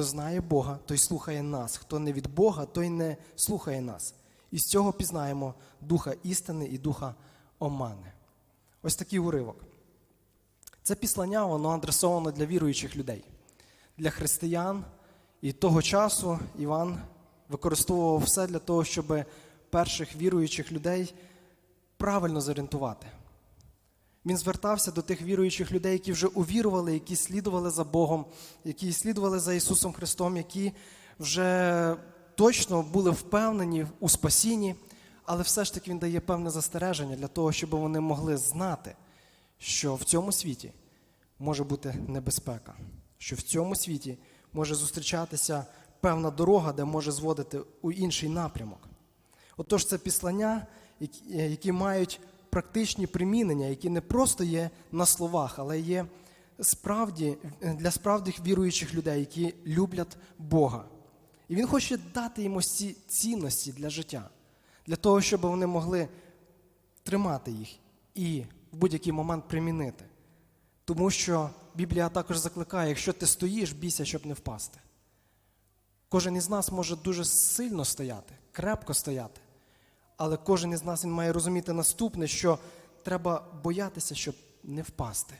Хто знає Бога, той слухає нас. Хто не від Бога, той не слухає нас. І з цього пізнаємо духа істини і духа омани. Ось такий уривок. Це післання, воно адресовано для віруючих людей, для християн. І того часу Іван використовував все для того, щоб перших віруючих людей правильно зорієнтувати. Він звертався до тих віруючих людей, які вже увірували, які слідували за Богом, які слідували за Ісусом Христом, які вже точно були впевнені у спасінні, але все ж таки Він дає певне застереження для того, щоб вони могли знати, що в цьому світі може бути небезпека, що в цьому світі може зустрічатися певна дорога, де може зводити у інший напрямок. Отож, це післання, які- мають практичні примінення, які не просто є на словах, але є справді для справдих віруючих людей, які люблять Бога. І він хоче дати їм ось ці цінності для життя, для того, щоб вони могли тримати їх і в будь-який момент примінити. Тому що Біблія також закликає, якщо ти стоїш, бійся, щоб не впасти. Кожен із нас може дуже сильно стояти, крепко стояти. Але кожен із нас він має розуміти наступне, що треба боятися, щоб не впасти.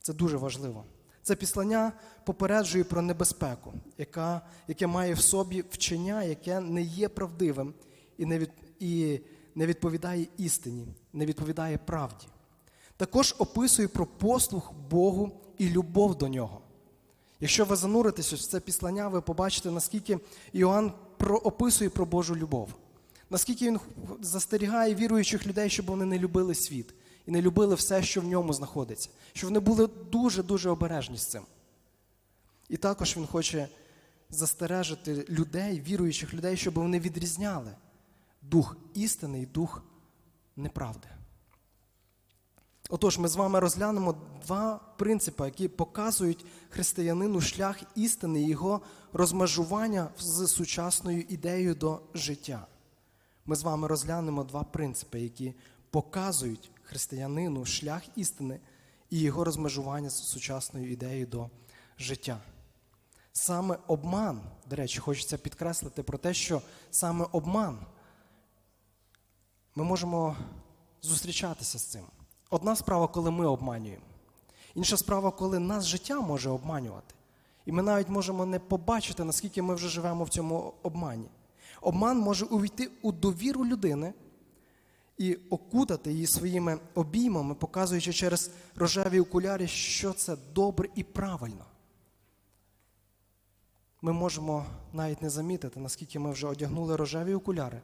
Це дуже важливо. Це післання попереджує про небезпеку, яка, яке має в собі вчення, яке не є правдивим і не, від, і не відповідає істині, не відповідає правді. Також описує про послух Богу і любов до нього. Якщо ви зануритеся в це післання, ви побачите, наскільки Іоанн описує про Божу любов, наскільки він застерігає віруючих людей, щоб вони не любили світ і не любили все, що в ньому знаходиться, щоб вони були дуже-дуже обережні з цим. І також він хоче застережити людей, віруючих людей, щоб вони відрізняли дух істини і дух неправди. Отож, ми з вами розглянемо два принципи, які показують християнину шлях істини і його розмежування з сучасною ідеєю до життя. Ми з вами розглянемо два принципи, які показують християнину шлях істини і його розмежування з сучасною ідеєю до життя. Саме обман, до речі, хочеться підкреслити про те, що саме обман ми можемо зустрічатися з цим. Одна справа, коли ми обманюємо. Інша справа, коли нас життя може обманювати. І ми навіть можемо не побачити, наскільки ми вже живемо в цьому обмані. Обман може увійти у довіру людини і окутати її своїми обіймами, показуючи через рожеві окуляри, що це добре і правильно. Ми можемо навіть не замітити, наскільки ми вже одягнули рожеві окуляри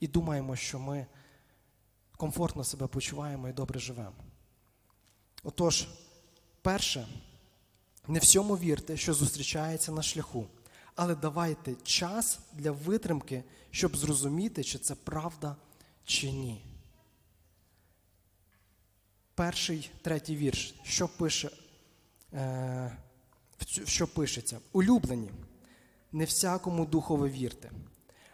і думаємо, що ми комфортно себе почуваємо і добре живемо. Отож, перше, не всьому вірте, що зустрічається на шляху, але давайте час для витримки, щоб зрозуміти, чи це правда чи ні. Перший, третій вірш. Що пише, е, що пишеться? Улюблені, не всякому духові вірте.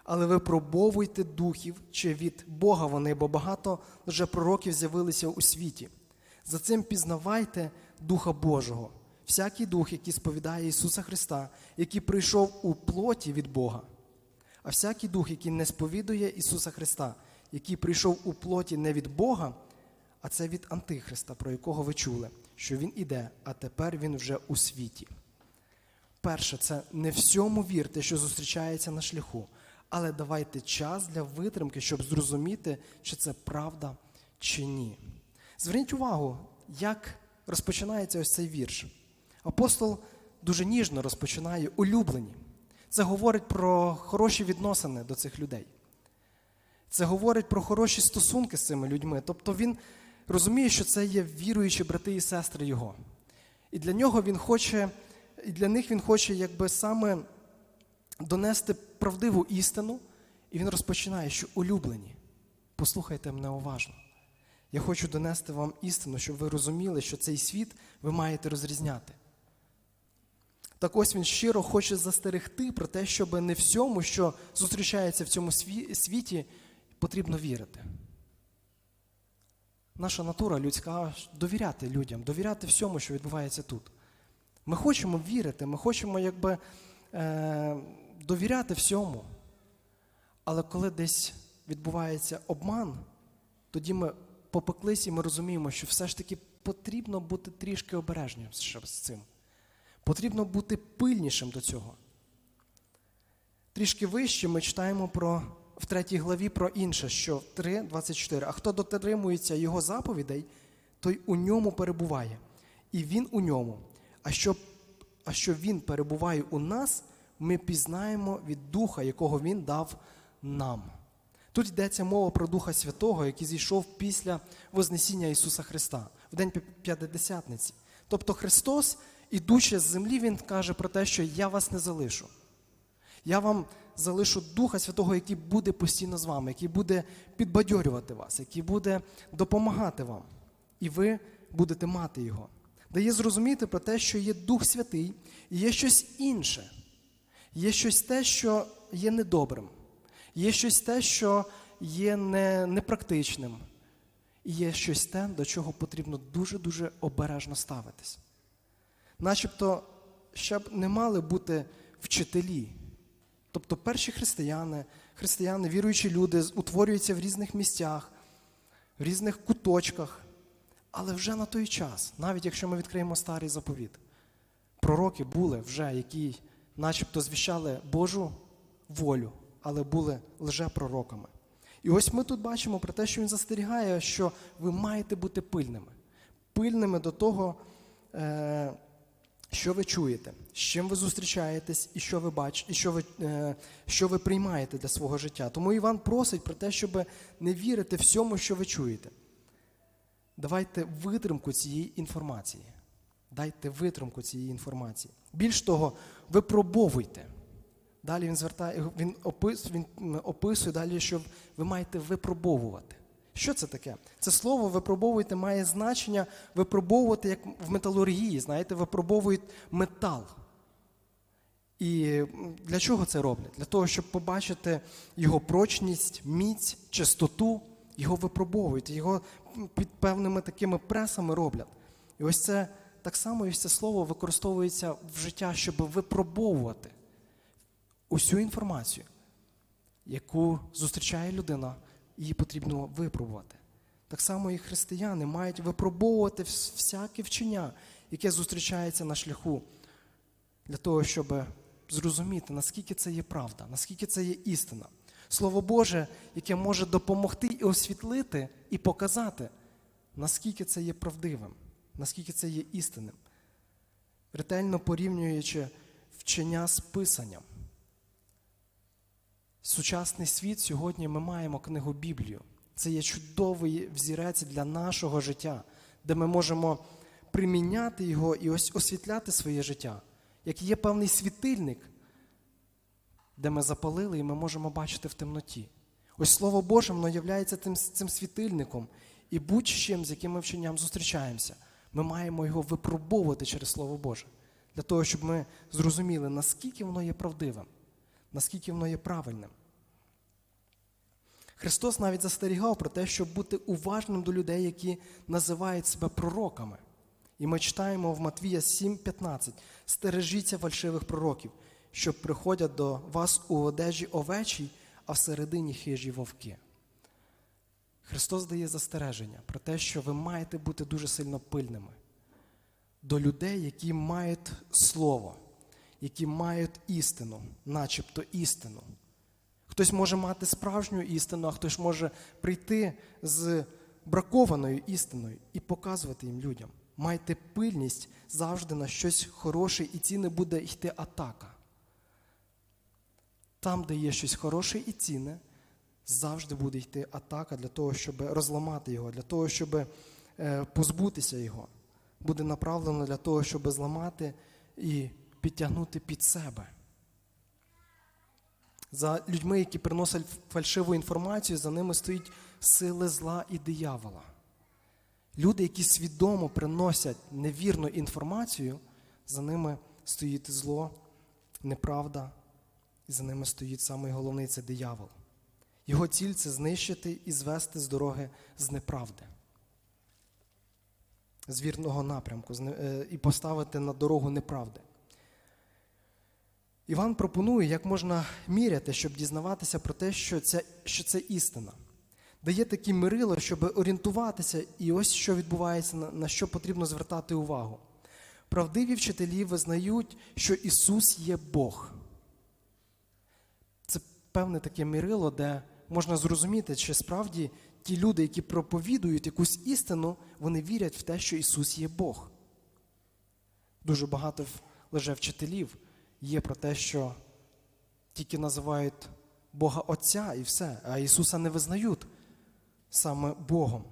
Але випробовуйте духів, чи від Бога вони, бо багато вже пророків з'явилися у світі. За цим пізнавайте Духа Божого, всякий дух, який сповідає Ісуса Христа, який прийшов у плоті від Бога. А всякий дух, який не сповідує Ісуса Христа, який прийшов у плоті не від Бога, а це від Антихриста, про якого ви чули, що Він іде, а тепер Він вже у світі. Перше, це не всьому вірте, що зустрічається на шляху, але давайте час для витримки, щоб зрозуміти, чи це правда чи ні. Зверніть увагу, як розпочинається ось цей вірш. Апостол дуже ніжно розпочинає улюблені. Це говорить про хороші відносини до цих людей. Це говорить про хороші стосунки з цими людьми. Тобто він розуміє, що це є віруючі брати і сестри його. І для нього він хоче, і для них він хоче якби саме донести правдиву істину, і він розпочинає, що улюблені. Послухайте мене уважно. Я хочу донести вам істину, щоб ви розуміли, що цей світ ви маєте розрізняти. Так ось він щиро хоче застерегти про те, щоб не всьому, що зустрічається в цьому світі, потрібно вірити. Наша натура людська довіряти людям, довіряти всьому, що відбувається тут. Ми хочемо вірити, ми хочемо якби е, довіряти всьому. Але коли десь відбувається обман, тоді ми попеклись і ми розуміємо, що все ж таки потрібно бути трішки обережним з цим. Потрібно бути пильнішим до цього. Трішки вище ми читаємо про, в третій главі про інше, що 3.24. А хто дотримується його заповідей, той у ньому перебуває, і він у ньому. А що, а що він перебуває у нас, ми пізнаємо від Духа, якого він дав нам. Тут йдеться мова про Духа Святого, який зійшов після Вознесіння Ісуса Христа в день П'ятидесятниці. Тобто Христос, ідучи з землі, Він каже про те, що я вас не залишу. Я вам залишу Духа Святого, який буде постійно з вами, який буде підбадьорювати вас, який буде допомагати вам. І ви будете мати Його. Дає зрозуміти про те, що є Дух Святий, і є щось інше. Є щось те, що є недобрим. Є щось те, що є не, непрактичним. І є щось те, до чого потрібно дуже-дуже обережно ставитись. Начебто, щоб не мали бути вчителі. Тобто перші християни, християни, віруючі люди, утворюються в різних місцях, в різних куточках. Але вже на той час, навіть якщо ми відкриємо старий заповіт, пророки були вже, які начебто звіщали Божу волю, але були лжепророками. І ось ми тут бачимо про те, що він застерігає, що ви маєте бути пильними. Пильними до того, е, що ви чуєте, з чим ви зустрічаєтесь і що ви бачите, і що ви, е, що ви приймаєте для свого життя. Тому Іван просить про те, щоб не вірити всьому, що ви чуєте. Давайте витримку цієї інформації. Дайте витримку цієї інформації. Більш того, випробовуйте. Далі він звертає, він описує, він описує далі, що ви маєте випробовувати. Що це таке? Це слово випробовуйте має значення випробовувати, як в металургії, знаєте, випробовують метал. І для чого це роблять? Для того, щоб побачити його прочність, міць, чистоту, його випробовують, його під певними такими пресами роблять. І ось це так само ось це слово використовується в життя, щоб випробовувати усю інформацію, яку зустрічає людина, її потрібно випробувати. Так само і християни мають випробовувати всяке вчення, яке зустрічається на шляху, для того, щоб зрозуміти, наскільки це є правда, наскільки це є істина. Слово Боже, яке може допомогти і освітлити, і показати, наскільки це є правдивим, наскільки це є істинним, ретельно порівнюючи вчення з Писанням. Сучасний світ сьогодні ми маємо книгу Біблію. Це є чудовий взірець для нашого життя, де ми можемо приміняти його і ось освітляти своє життя. Як є певний світильник, де ми запалили і ми можемо бачити в темноті. Ось Слово Боже, воно є цим, цим світильником. І будь-чим, з яким ми вченням зустрічаємося, ми маємо його випробовувати через Слово Боже, для того, щоб ми зрозуміли, наскільки воно є правдивим, наскільки воно є правильним. Христос навіть застерігав про те, щоб бути уважним до людей, які називають себе пророками. І ми читаємо в Матвія 7,15: стережіться фальшивих пророків, що приходять до вас у одежі овечій, а всередині хижі вовки. Христос дає застереження про те, що ви маєте бути дуже сильно пильними до людей, які мають слово, які мають істину, начебто істину. Хтось може мати справжню істину, а хтось може прийти з бракованою істиною і показувати їм людям. Майте пильність завжди на щось хороше, і ціни буде йти атака. Там, де є щось хороше і цінне, завжди буде йти атака для того, щоб розламати його, для того, щоб е, позбутися його. Буде направлено для того, щоб зламати і підтягнути під себе. За людьми, які приносять фальшиву інформацію, за ними стоїть сили зла і диявола. Люди, які свідомо приносять невірну інформацію, за ними стоїть зло, неправда, і за ними стоїть самий головний це диявол. Його ціль це знищити і звести з дороги з неправди. з вірного напрямку е, і поставити на дорогу неправди. Іван пропонує, як можна міряти, щоб дізнаватися про те, що це, що це істина. Дає такі мирило, щоб орієнтуватися, і ось що відбувається, на, що потрібно звертати увагу. Правдиві вчителі визнають, що Ісус є Бог. Це певне таке мірило, де можна зрозуміти, чи справді ті люди, які проповідують якусь істину, вони вірять в те, що Ісус є Бог. Дуже багато в- лжевчителів є про те, що тільки називають Бога Отця і все, а Ісуса не визнають саме Богом,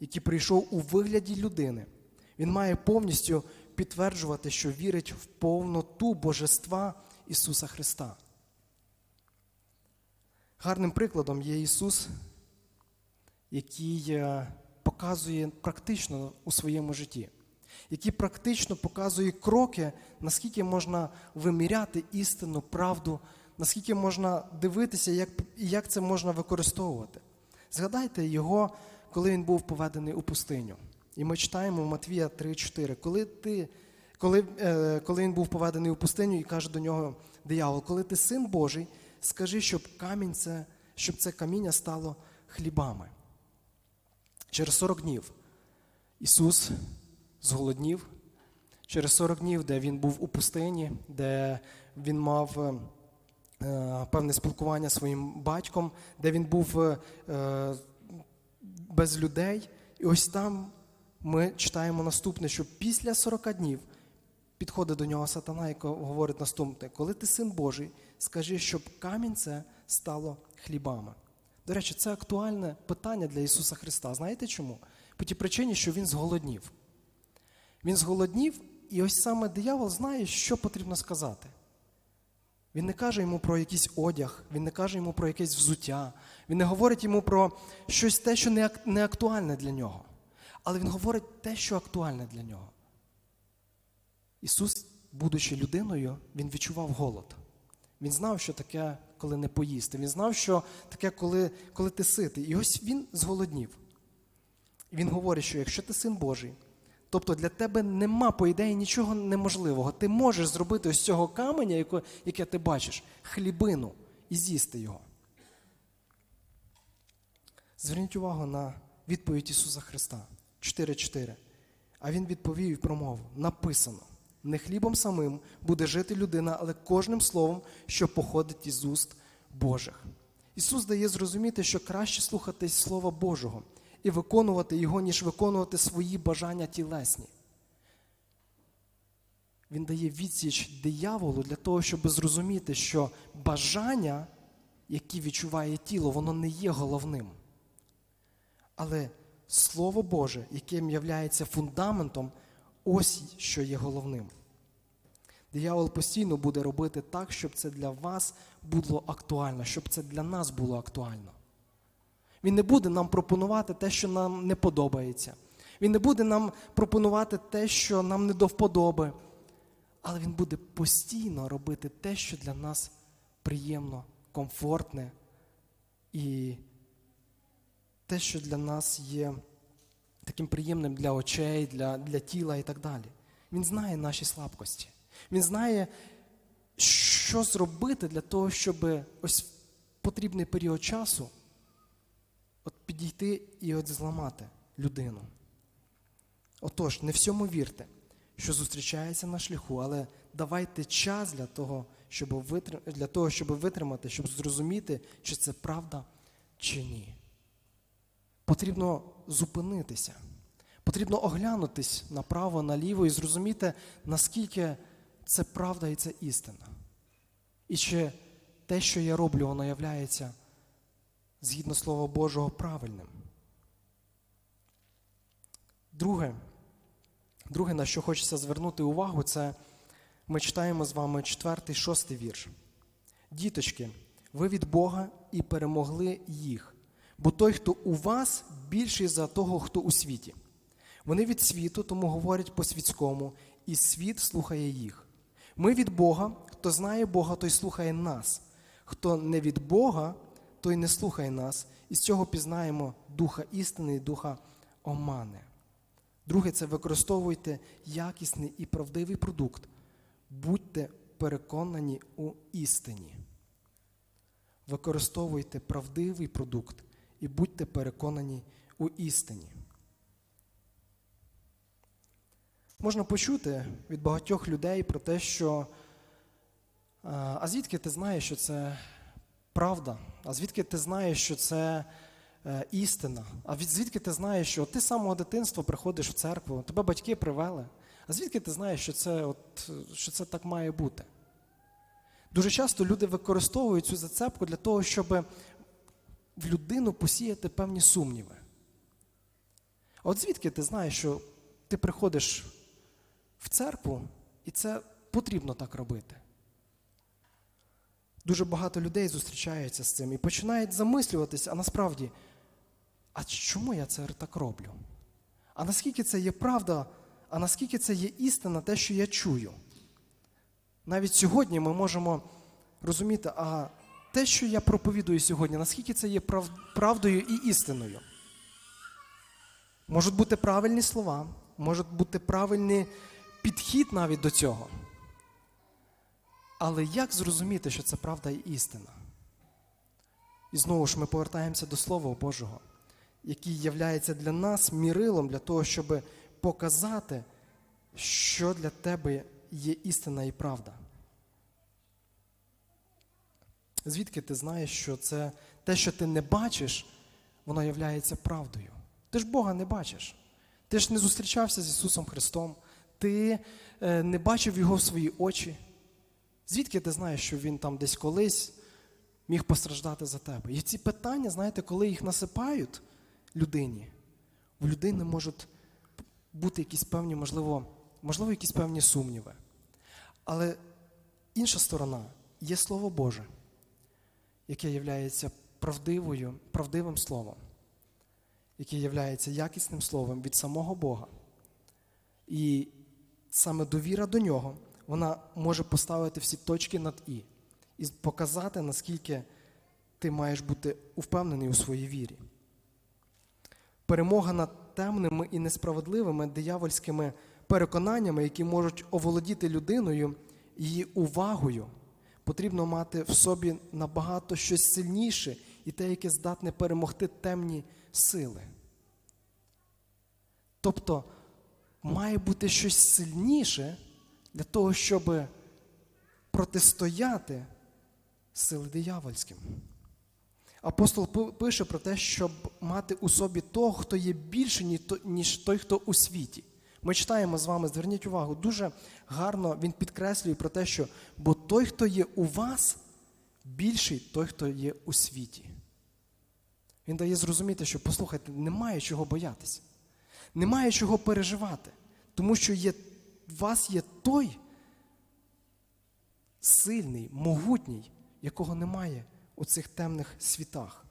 який прийшов у вигляді людини. Він має повністю підтверджувати, що вірить в повноту божества Ісуса Христа. Гарним прикладом є Ісус, який е, показує практично у своєму житті, який практично показує кроки, наскільки можна виміряти істину, правду, наскільки можна дивитися, як, як це можна використовувати. Згадайте його, коли він був поведений у пустиню. І ми читаємо Матвія 3,4. Коли, ти, коли, е, коли він був поведений у пустиню і каже до нього диявол, коли ти син Божий, скажи, щоб камінь це, щоб це каміння стало хлібами. Через 40 днів Ісус зголоднів. Через 40 днів, де він був у пустині, де він мав е, е, певне спілкування зі своїм батьком, де він був е, без людей. І ось там ми читаємо наступне, що після 40 днів підходить до нього сатана і говорить наступне: коли ти син Божий, скажи, щоб камінь це стало хлібами. До речі, це актуальне питання для Ісуса Христа. Знаєте чому? По тій причині, що Він зголоднів. Він зголоднів, і ось саме диявол знає, що потрібно сказати. Він не каже йому про якийсь одяг, він не каже йому про якесь взуття, він не говорить йому про щось те, що не актуальне для нього. Але він говорить те, що актуальне для нього. Ісус, будучи людиною, Він відчував голод. Він знав, що таке, коли не поїсти. Він знав, що таке, коли, коли ти ситий. І ось він зголоднів. Він говорить, що якщо ти син Божий, тобто для тебе нема, по ідеї, нічого неможливого. Ти можеш зробити ось цього каменя, яке ти бачиш, хлібину і з'їсти його. Зверніть увагу на відповідь Ісуса Христа 4.4. А Він відповів і промовив: написано: не хлібом самим буде жити людина, але кожним словом, що походить із уст Божих. Ісус дає зрозуміти, що краще слухатись Слова Божого і виконувати його, ніж виконувати свої бажання тілесні. Він дає відсіч дияволу для того, щоб зрозуміти, що бажання, які відчуває тіло, воно не є головним. Але Слово Боже, яким являється фундаментом, ось що є головним. Диявол постійно буде робити так, щоб це для вас було актуально, щоб це для нас було актуально. Він не буде нам пропонувати те, що нам не подобається. Він не буде нам пропонувати те, що нам не до вподоби. Але він буде постійно робити те, що для нас приємно, комфортне і те, що для нас є таким приємним для очей, для, для тіла і так далі. Він знає наші слабкості. Він знає, що зробити для того, щоб ось в потрібний період часу от підійти і от зламати людину. Отож, не всьому вірте, що зустрічається на шляху, але давайте час для того, щоб витримати, для того, щоб витримати, щоб зрозуміти, чи це правда чи ні. Потрібно зупинитися. Потрібно оглянутись направо, наліво і зрозуміти, наскільки це правда і це істина. І чи те, що я роблю, воно являється згідно Слова Божого правильним. Друге, друге, на що хочеться звернути увагу, це ми читаємо з вами четвертий, шостий вірш. Діточки, ви від Бога і перемогли їх, бо той, хто у вас, більший за того, хто у світі. Вони від світу, тому говорять по-світському, і світ слухає їх. Ми від Бога, хто знає Бога, той слухає нас. Хто не від Бога, той не слухає нас. І з цього пізнаємо духа істини і духа омани. Друге, це використовуйте якісний і правдивий продукт. Будьте переконані у істині. Використовуйте правдивий продукт і будьте переконані у істині. Можна почути від багатьох людей про те, що а звідки ти знаєш, що це правда? А звідки ти знаєш, що це е, істина? А від звідки ти знаєш, що ти з самого дитинства приходиш в церкву, тебе батьки привели? А звідки ти знаєш, що це, от, що це так має бути? Дуже часто люди використовують цю зацепку для того, щоб в людину посіяти певні сумніви. А от звідки ти знаєш, що ти приходиш в церкву, і це потрібно так робити? Дуже багато людей зустрічаються з цим і починають замислюватися, а насправді, а чому я це так роблю? А наскільки це є правда, а наскільки це є істина, те, що я чую? Навіть сьогодні ми можемо розуміти, а те, що я проповідую сьогодні, наскільки це є прав- правдою і істиною? Можуть бути правильні слова, може бути правильний підхід навіть до цього. Але як зрозуміти, що це правда і істина? І знову ж ми повертаємося до Слова Божого, який являється для нас мірилом для того, щоб показати, що для тебе є істина і правда. Звідки ти знаєш, що це те, що ти не бачиш, воно являється правдою? Ти ж Бога не бачиш. Ти ж не зустрічався з Ісусом Христом, ти е, не бачив Його в свої очі. Звідки ти знаєш, що він там десь колись міг постраждати за тебе? І ці питання, знаєте, коли їх насипають людині, в людини можуть бути якісь певні, можливо, можливо, якісь певні сумніви. Але інша сторона є Слово Боже, яке є правдивою, правдивим словом, яке є якісним словом від самого Бога. І саме довіра до нього вона може поставити всі точки над І і показати, наскільки ти маєш бути впевнений у своїй вірі. Перемога над темними і несправедливими диявольськими переконаннями, які можуть оволодіти людиною, її увагою, потрібно мати в собі набагато щось сильніше і те, яке здатне перемогти темні сили. Тобто має бути щось сильніше для того, щоб протистояти сили диявольським. Апостол пише про те, щоб мати у собі того, хто є більше, ніж той, хто у світі. Ми читаємо з вами, зверніть увагу, дуже гарно він підкреслює про те, що бо той, хто є у вас, більший той, хто є у світі. Він дає зрозуміти, що, послухайте, немає чого боятися, немає чого переживати, тому що є, у вас є той сильний, могутній, якого немає у цих темних світах.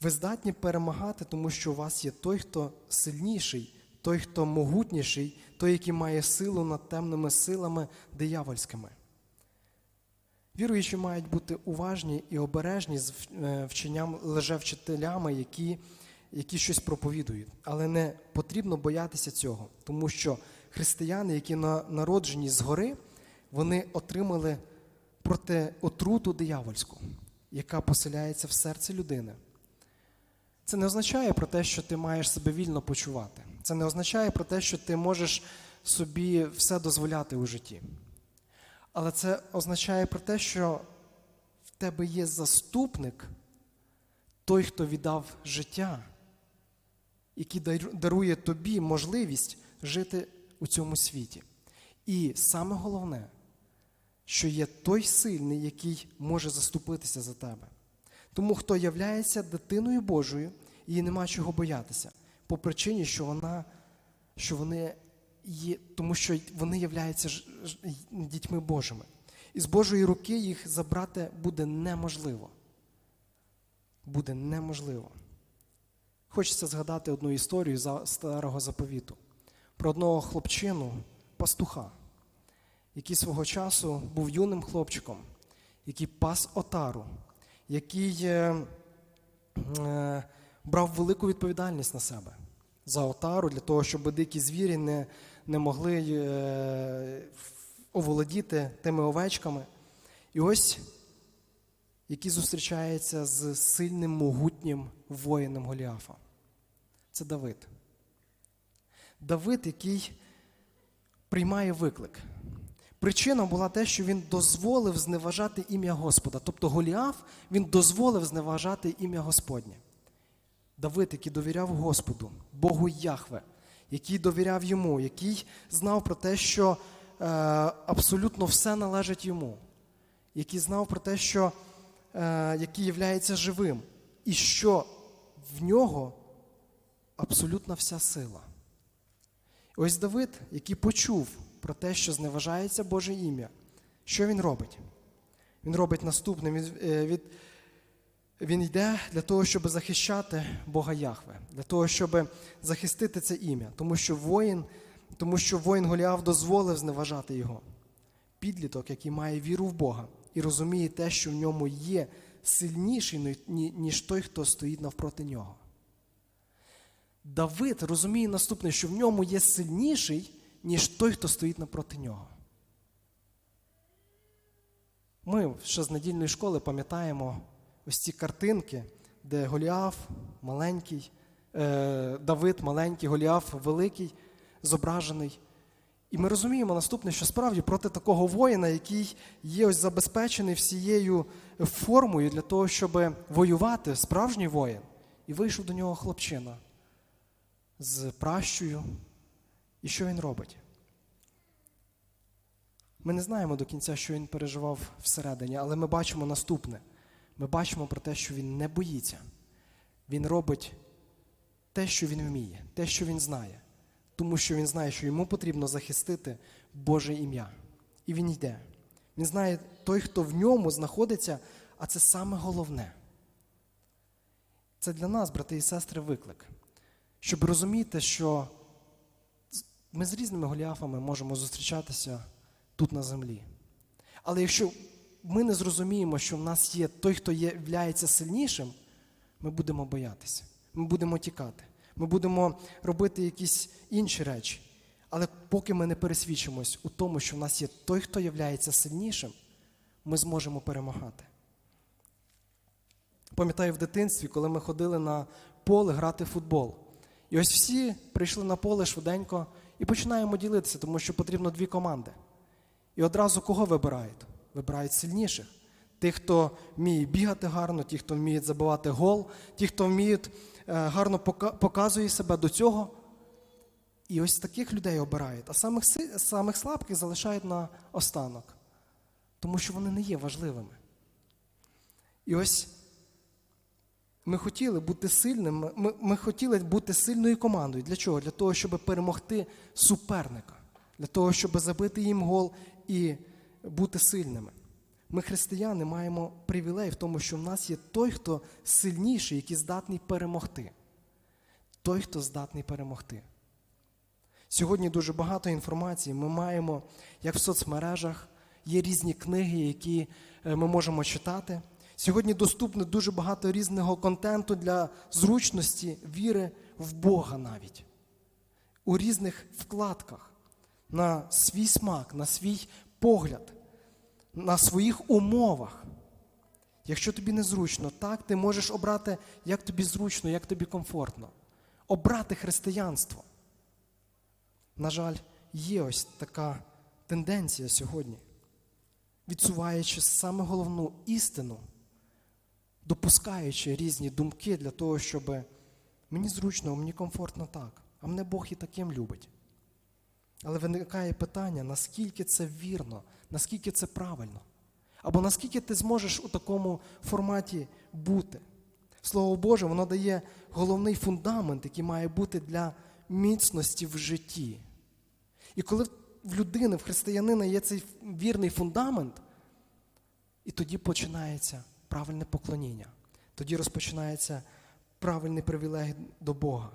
Ви здатні перемагати, тому що у вас є той, хто сильніший, той, хто могутніший, той, який має силу над темними силами диявольськими. Віруючі мають бути уважні і обережні з е, вченням лжевчителями, які які щось проповідують. Але не потрібно боятися цього, тому що християни, які народжені згори, вони отримали проти отруту диявольську, яка поселяється в серці людини. Це не означає про те, що ти маєш себе вільно почувати. Це не означає про те, що ти можеш собі все дозволяти у житті. Але це означає про те, що в тебе є заступник, той, хто віддав життя, який дарує тобі можливість жити у цьому світі. І саме головне, що є той сильний, який може заступитися за тебе. Тому хто являється дитиною Божою, їй нема чого боятися, по причині, що вона, що вони є, тому що вони являються дітьми Божими. І з Божої руки їх забрати буде неможливо. Буде неможливо. Хочеться згадати одну історію з старого заповіту про одного хлопчину, пастуха, який свого часу був юним хлопчиком, який пас отару, який е, е, брав велику відповідальність на себе за отару, для того, щоб дикі звірі не, не могли е, оволодіти тими овечками. І ось який зустрічається з сильним могутнім воїном Голіафа. Це Давид. Давид, який приймає виклик. Причина була те, що він дозволив зневажати ім'я Господа. Тобто Голіаф він дозволив зневажати ім'я Господнє. Давид, який довіряв Господу, Богу Яхве, який довіряв йому, який знав про те, що е, абсолютно все належить йому, який знав про те, що е, який являється живим, і що в нього абсолютна вся сила. Ось Давид, який почув про те, що зневажається Боже ім'я, що він робить? Він робить наступне. Він, е, від, він йде для того, щоб захищати Бога Яхве, для того, щоб захистити це ім'я, тому що воїн, тому що воїн Голіаф дозволив зневажати його. Підліток, який має віру в Бога і розуміє те, що в ньому є сильніший, ніж той, хто стоїть навпроти нього. Давид розуміє наступне, що в ньому є сильніший, ніж той, хто стоїть напроти нього. Ми ще з недільної школи пам'ятаємо ось ці картинки, де Голіаф маленький, е, Давид маленький, Голіаф великий, зображений. І ми розуміємо наступне, що справді проти такого воїна, який є ось забезпечений всією формою для того, щоб воювати, справжній воїн, і вийшов до нього хлопчина з пращою. І що він робить? Ми не знаємо до кінця, що він переживав всередині, але ми бачимо наступне. Ми бачимо про те, що він не боїться. Він робить те, що він вміє, те, що він знає. Тому що він знає, що йому потрібно захистити Боже ім'я. І він йде. Він знає той, хто в ньому знаходиться, а це саме головне. Це для нас, брати і сестри, виклик. Щоб розуміти, що ми з різними голіафами можемо зустрічатися тут на землі. Але якщо ми не зрозуміємо, що в нас є той, хто є, являється сильнішим, ми будемо боятися, ми будемо тікати, ми будемо робити якісь інші речі. Але поки ми не пересвідчимось у тому, що в нас є той, хто є сильнішим, ми зможемо перемагати. Пам'ятаю в дитинстві, коли ми ходили на поле грати в футбол. І ось всі прийшли на поле швиденько і починаємо ділитися, тому що потрібно дві команди. І одразу кого вибирають? Вибирають сильніших. Тих, хто вміє бігати гарно, ті, хто вміє забивати гол, ті, хто вміють е, гарно показує себе до цього. І ось таких людей обирають, а самих, самих слабких залишають на останок, тому що вони не є важливими. І ось ми хотіли бути сильними, ми, ми хотіли бути сильною командою. Для чого? Для того, щоб перемогти суперника, для того, щоб забити їм гол і бути сильними. Ми, християни, маємо привілей в тому, що в нас є той, хто сильніший, який здатний перемогти. Той, хто здатний перемогти. Сьогодні дуже багато інформації ми маємо, як в соцмережах, є різні книги, які е, ми можемо читати. Сьогодні доступно дуже багато різного контенту для зручності, віри в Бога навіть. У різних вкладках на свій смак, на свій погляд, на своїх умовах. Якщо тобі незручно, так, ти можеш обрати, як тобі зручно, як тобі комфортно. Обрати християнство. На жаль, є ось така тенденція сьогодні, відсуваючи саме головну істину, допускаючи різні думки для того, щоб мені зручно, мені комфортно так, а мене Бог і таким любить. Але виникає питання, наскільки це вірно, наскільки це правильно, або наскільки ти зможеш у такому форматі бути. Слово Боже, воно дає головний фундамент, який має бути для міцності в житті. І коли в людини, в християнина є цей вірний фундамент, і тоді починається правильне поклоніння, тоді розпочинається правильний привілей до Бога.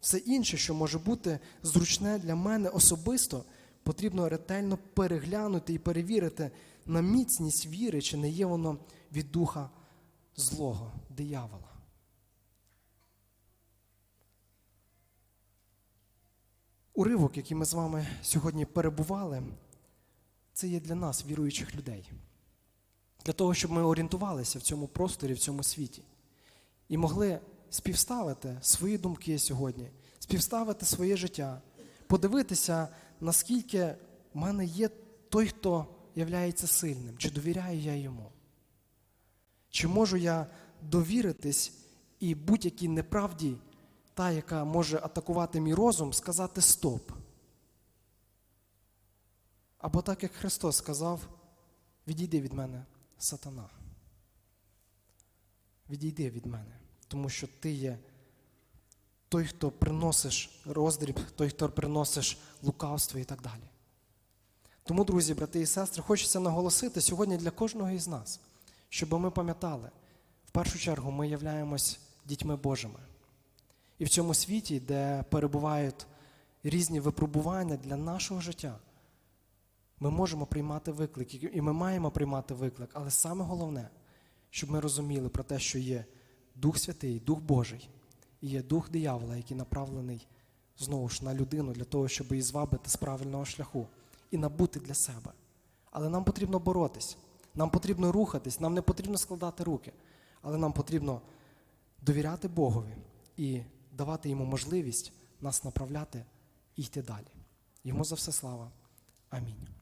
Все інше, що може бути зручне для мене особисто, потрібно ретельно переглянути і перевірити на міцність віри, чи не є воно від Духа злого, диявола. Уривок, який ми з вами сьогодні перебували, це є для нас, віруючих людей. Для того, щоб ми орієнтувалися в цьому просторі, в цьому світі. І могли співставити свої думки сьогодні, співставити своє життя, подивитися, наскільки в мене є той, хто являється сильним, чи довіряю я йому. Чи можу я довіритись і будь-якій неправді, та, яка може атакувати мій розум, сказати стоп. Або так, як Христос сказав, відійди від мене, сатана. Відійди від мене, тому що ти є той, хто приносиш роздріб, той, хто приносиш лукавство і так далі. Тому, друзі, брати і сестри, хочеться наголосити сьогодні для кожного із нас, щоб ми пам'ятали, в першу чергу ми являємось дітьми Божими. І в цьому світі, де перебувають різні випробування для нашого життя, ми можемо приймати виклик, і ми маємо приймати виклик, але саме головне, щоб ми розуміли про те, що є Дух Святий, Дух Божий, і є дух диявола, який направлений знову ж на людину для того, щоб її звабити з правильного шляху і набути для себе. Але нам потрібно боротись, нам потрібно рухатись, нам не потрібно складати руки, але нам потрібно довіряти Богові і давати йому можливість нас направляти і йти далі. Йому за все слава. Амінь.